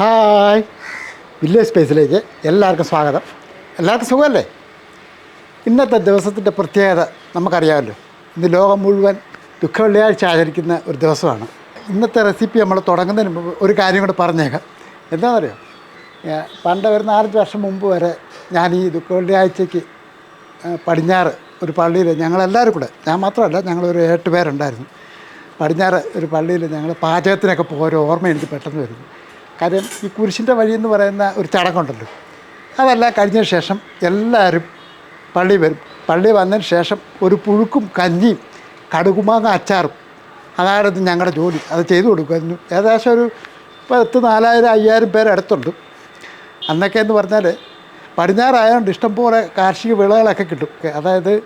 Hi. Village സ്പേസിലേക്ക് എല്ലാവർക്കും സ്വാഗതം. എല്ലാവർക്കും സുഖമല്ലേ? ഇന്നത്തെ ദിവസത്തിന്റെ പ്രത്യേകത നമുക്കറിയാമല്ലോ. ഇന്ന് ലോകം മുഴുവൻ ദുഃഖ വെള്ളിയാഴ്ച ആചരിക്കുന്ന ഒരു ദിവസമാണ്. ഇന്നത്തെ റെസിപ്പി നമ്മൾ തുടങ്ങുന്നതിന് മുമ്പ് ഒരു കാര്യം കൂടെ പറഞ്ഞേക്കാം. എന്താണെന്നറിയോ? പണ്ട് ഒരു നാലഞ്ച് വർഷം മുമ്പ് വരെ ഞാൻ ഈ ദുഃഖ വെള്ളിയാഴ്ചയ്ക്ക് പടിഞ്ഞാറ് ഒരു പള്ളിയിൽ ഞങ്ങളെല്ലാവരും കൂടെ ഞാൻ മാത്രമല്ല ഞങ്ങളൊരു എട്ട് പേരുണ്ടായിരുന്നു. പടിഞ്ഞാറ് ഒരു പള്ളിയിൽ ഞങ്ങൾ പാചകത്തിനൊക്കെ പോരോ ഓർമ്മ എനിക്ക് പെട്ടെന്ന് വരുന്നു. കാര്യം ഈ കുരിശിന്റെ വഴി എന്ന് പറയുന്ന ഒരു ചടങ്ങുണ്ടല്ലോ. അതെല്ലാം കഴിഞ്ഞ ശേഷം എല്ലാവരും പള്ളി വരും. പള്ളി വന്നതിന് ശേഷം ഒരു പുഴുക്കും കഞ്ഞിയും കടുകുമാങ്ങ അച്ചാറും. അതായിരുന്നു ഞങ്ങളുടെ ജോലി. അത് ചെയ്തു കൊടുക്കുമായിരുന്നു. ഏകദേശം ഒരു പത്ത് നാലായിരം അയ്യായിരം പേര് അടുത്തുണ്ട്. അന്നൊക്കെ എന്ന് പറഞ്ഞാൽ പടിഞ്ഞാറായതുകൊണ്ട് ഇഷ്ടംപോലെ കാർഷിക വിളകളൊക്കെ കിട്ടും. അതായത്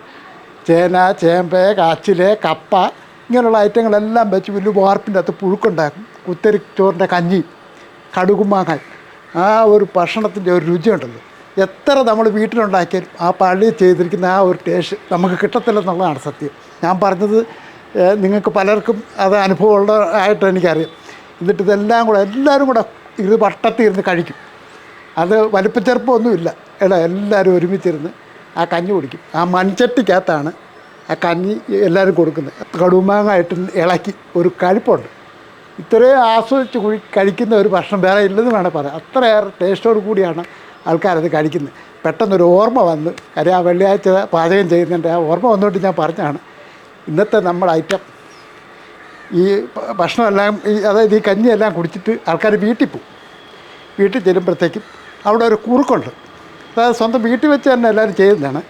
ചേന ചേമ്പ് കാച്ചിൽ കപ്പ ഇങ്ങനെയുള്ള ഐറ്റങ്ങളെല്ലാം വെച്ച് വലിയ വാർപ്പിന്റെ അകത്ത് പുഴുക്കുണ്ടാക്കും. കുത്തരി ചോറിന്റെ കഞ്ഞി. കടുകുമാങ്ങാൻ. ആ ഒരു ഭക്ഷണത്തിന്റെ ഒരു രുചിയുണ്ടല്ലോ എത്ര നമ്മൾ വീട്ടിലുണ്ടാക്കിയാലും ആ പള്ളിയിൽ ചെയ്തിരിക്കുന്ന ആ ഒരു ടേസ്റ്റ് നമുക്ക് കിട്ടത്തില്ലെന്നുള്ളതാണ് സത്യം. ഞാൻ പറഞ്ഞത് നിങ്ങൾക്ക് പലർക്കും അത് അനുഭവമുള്ള ആയിട്ട് എനിക്കറിയാം. എന്നിട്ട് ഇതെല്ലാം കൂടെ എല്ലാവരും കൂടെ ഇത് വട്ടത്തിരുന്ന് കഴിക്കും. അത് വലിപ്പച്ചെറുപ്പമൊന്നുമില്ല. എടാ എല്ലാവരും ഒരുമിച്ചിരുന്ന് ആ കഞ്ഞി കുടിക്കും. ആ മൺചട്ടിക്കകത്താണ് ആ കഞ്ഞി എല്ലാവരും കൊടുക്കുന്നത്. കടുമാങ്ങായിട്ട് ഇളക്കി ഒരു കഴിപ്പുണ്ട്. ഇത്രയും ആസ്വദിച്ച് കുഴി കഴിക്കുന്ന ഒരു ഭക്ഷണം വേറെ ഇല്ലെന്ന് വേണേൽ പറയാം. അത്രയേറെ ടേസ്റ്റോട് കൂടിയാണ് ആൾക്കാരത് കഴിക്കുന്നത്. പെട്ടെന്നൊരു ഓർമ്മ വന്ന് കാര്യം ആ വെള്ളിയാഴ്ച പാചകം ചെയ്യുന്നതിന്റെ ആ ഓർമ്മ വന്നുകൊണ്ട് ഞാൻ പറഞ്ഞാണ് ഇന്നത്തെ നമ്മുടെ ഐറ്റം ഈ ഭക്ഷണമെല്ലാം ഈ അതായത് ഈ കഞ്ഞിയെല്ലാം കുടിച്ചിട്ട് ആൾക്കാർ വീട്ടിൽ പോകും. വീട്ടിൽ ചെല്ലുമ്പോഴത്തേക്കും അവിടെ ഒരു കുറുക്കുണ്ട്. അതായത് സ്വന്തം വീട്ടിൽ വെച്ച് തന്നെ എല്ലാവരും ചെയ്യുന്നതാണ്.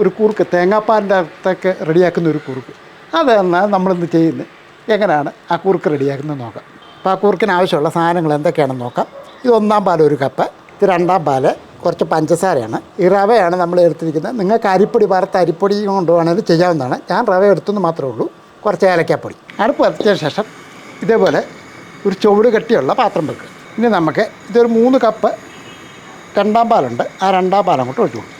ഒരു കുറുക്ക് തേങ്ങാപ്പാലിന്റെ അകത്തൊക്കെ റെഡിയാക്കുന്ന ഒരു കുറുക്ക്. അതാണ് നമ്മളിന്ന് ചെയ്യുന്നത്. എങ്ങനെയാണ് ആ കുറുക്ക് റെഡിയാക്കുന്നത് നോക്കാം. അപ്പോൾ ആ കുറുക്കിന് ആവശ്യമുള്ള സാധനങ്ങൾ എന്തൊക്കെയാണെന്ന് നോക്കാം. ഇത് ഒന്നാം പാൽ ഒരു കപ്പ് ഇത് രണ്ടാം പാൽ കുറച്ച് പഞ്ചസാരയാണ്. ഈ റവയാണ് നമ്മൾ എടുത്തിരിക്കുന്നത്. നിങ്ങൾക്ക് അരിപ്പൊടി വറുത്ത അരിപ്പൊടി കൊണ്ട് വേണമെങ്കിൽ ചെയ്യാവുന്നതാണ്. ഞാൻ റവ എടുത്തെന്ന് മാത്രമേ ഉള്ളൂ. കുറച്ച് ഏലക്കാപ്പൊടി. അടുപ്പ് വരച്ചതിന് ശേഷം ഇതേപോലെ ഒരു ചുവട് കെട്ടിയുള്ള പാത്രം വെക്കുക. ഇനി നമുക്ക് ഇതൊരു മൂന്ന് കപ്പ് രണ്ടാം പാലുണ്ട്. ആ രണ്ടാം പാലം അങ്ങോട്ട് ഒഴിച്ചു കൊടുക്കും.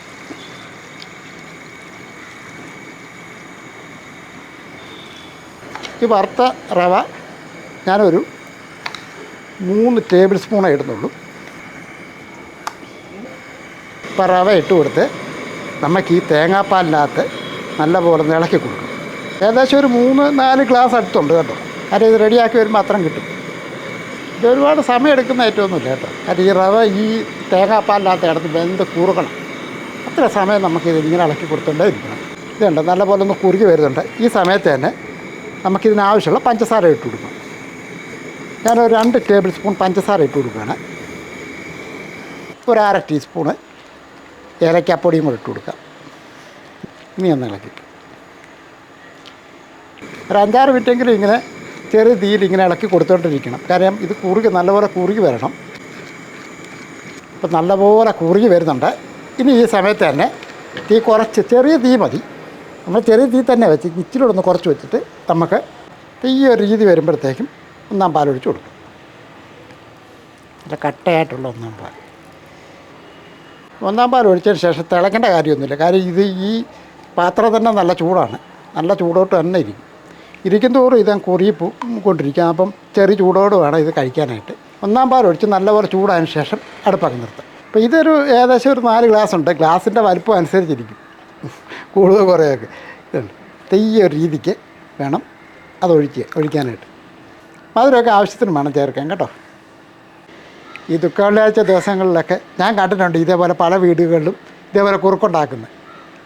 ഈ വറുത്ത റവ ഞാനൊരു മൂന്ന് ടേബിൾ സ്പൂണേ ഇടുന്നുള്ളൂ. ഇപ്പം റവ ഇട്ട് കൊടുത്ത് നമുക്ക് ഈ തേങ്ങാപ്പാലിനകത്ത് നല്ലപോലെ ഇളക്കി കൊടുക്കും. ഏകദേശം ഒരു മൂന്ന് നാല് ഗ്ലാസ് അടുത്തുണ്ട് കേട്ടോ. കാര്യം ഇത് റെഡിയാക്കി വരുമ്പോൾ അത്രയും കിട്ടും. ഇത് ഒരുപാട് സമയം എടുക്കുന്ന ഏറ്റവുമൊന്നുമില്ല കേട്ടോ. കാര്യം ഈ റവ ഈ തേങ്ങാപ്പാലിനകത്ത് കിടന്ന് വെന്ത് കുറുകണം. അത്ര സമയം നമുക്കിത് ഇങ്ങനെ ഇളക്കി കൊടുത്തോണ്ടേ ഇരിക്കണം. ഇതുണ്ട് നല്ലപോലെ ഒന്ന് കുറുകി വരുന്നുണ്ട്. ഈ സമയത്ത് തന്നെ നമുക്കിതിനാവശ്യമുള്ള പഞ്ചസാര ഇട്ട് കൊടുക്കണം ഞാനൊരു രണ്ട് ടേബിൾ സ്പൂൺ പഞ്ചസാര ഇട്ട് കൊടുക്കുകയാണ്. ഒരു അര ടീസ്പൂണ് ഏലക്കാപ്പൊടിയും കൂടെ ഇട്ട് കൊടുക്കാം. ഇനി ഒന്ന് ഇളക്കി. ഒരു അഞ്ചാറ് മിനിറ്റെങ്കിലും ഇങ്ങനെ ചെറിയ തീയിൽ ഇങ്ങനെ ഇളക്കി കൊടുത്തോണ്ടിരിക്കണം. കാരണം ഇത് കുറുകി നല്ലപോലെ കുറുകി വരണം. അപ്പം നല്ലപോലെ കുറുകി വരുന്നുണ്ട്. ഇനി ഈ സമയത്ത് തന്നെ തീ കുറച്ച് ചെറിയ തീ മതി. നമ്മൾ ചെറിയ തീ തന്നെ വെച്ച് ഒന്ന് കുറച്ച് വെച്ചിട്ട് നമുക്ക് ഈ ഒരു രീതി വരുമ്പോഴത്തേക്കും ഒന്നാം പാൽ പാലൊഴിച്ച് കൊടുക്കും. നല്ല കട്ടയായിട്ടുള്ള ഒന്നാം പാൽ. ഒന്നാം പാൽ ഒഴിച്ചതിന് ശേഷം തിളക്കേണ്ട കാര്യമൊന്നുമില്ല. കാര്യം ഇത് ഈ പാത്രം തന്നെ നല്ല ചൂടാണ്. നല്ല ചൂടോട്ട് തന്നെ ഇരിക്കും. ഇരിക്കും തോറും ഇത് കൊണ്ടിരിക്കാം കൊണ്ടിരിക്കും അപ്പം ചെറിയ ചൂടോട് വേണം ഇത് കഴിക്കാനായിട്ട്. ഒന്നാം പാൽ ഒഴിച്ച് നല്ലപോലെ ചൂടായതിനു ശേഷം അടുപ്പാക്കി നിർത്താം. അപ്പോൾ ഇതൊരു ഏകദേശം ഒരു നാല് ഗ്ലാസ് ഉണ്ട്. ഗ്ലാസിന്റെ വലിപ്പം അനുസരിച്ചിരിക്കും. കൂടുതൽ കുറേയൊക്കെ ഒരു രീതിക്ക് വേണം അത് ഒഴിക്കുക ഒഴിക്കാനായിട്ട്. മധുരമൊക്കെ ആവശ്യത്തിന് വേണം ചേർക്കാൻ കേട്ടോ. ഈ ദുഃഖവെള്ളിയാഴ്ച ദിവസങ്ങളിലൊക്കെ ഞാൻ കണ്ടിട്ടുണ്ട് ഇതേപോലെ പല വീടുകളിലും ഇതേപോലെ കുറുക്കുണ്ടാക്കുന്നത്.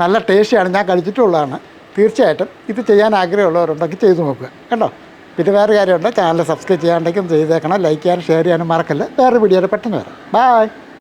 നല്ല ടേസ്റ്റിയാണ് ഞാൻ കഴിച്ചിട്ടുള്ളതാണ്. തീർച്ചയായിട്ടും ഇത് ചെയ്യാൻ ആഗ്രഹമുള്ളവരുണ്ടെങ്കിൽ ചെയ്തു നോക്കുക കേട്ടോ. പിന്നെ വേറെ കാര്യമുണ്ട് ചാനൽ സബ്സ്ക്രൈബ് ചെയ്യാണ്ടെങ്കിൽ ചെയ്തേക്കണം ലൈക്ക് ചെയ്യാനും ഷെയർ ചെയ്യാനും മറക്കല്ല. വേറെ വീഡിയോയിൽ പെട്ടെന്ന് വരാം. ബായ്.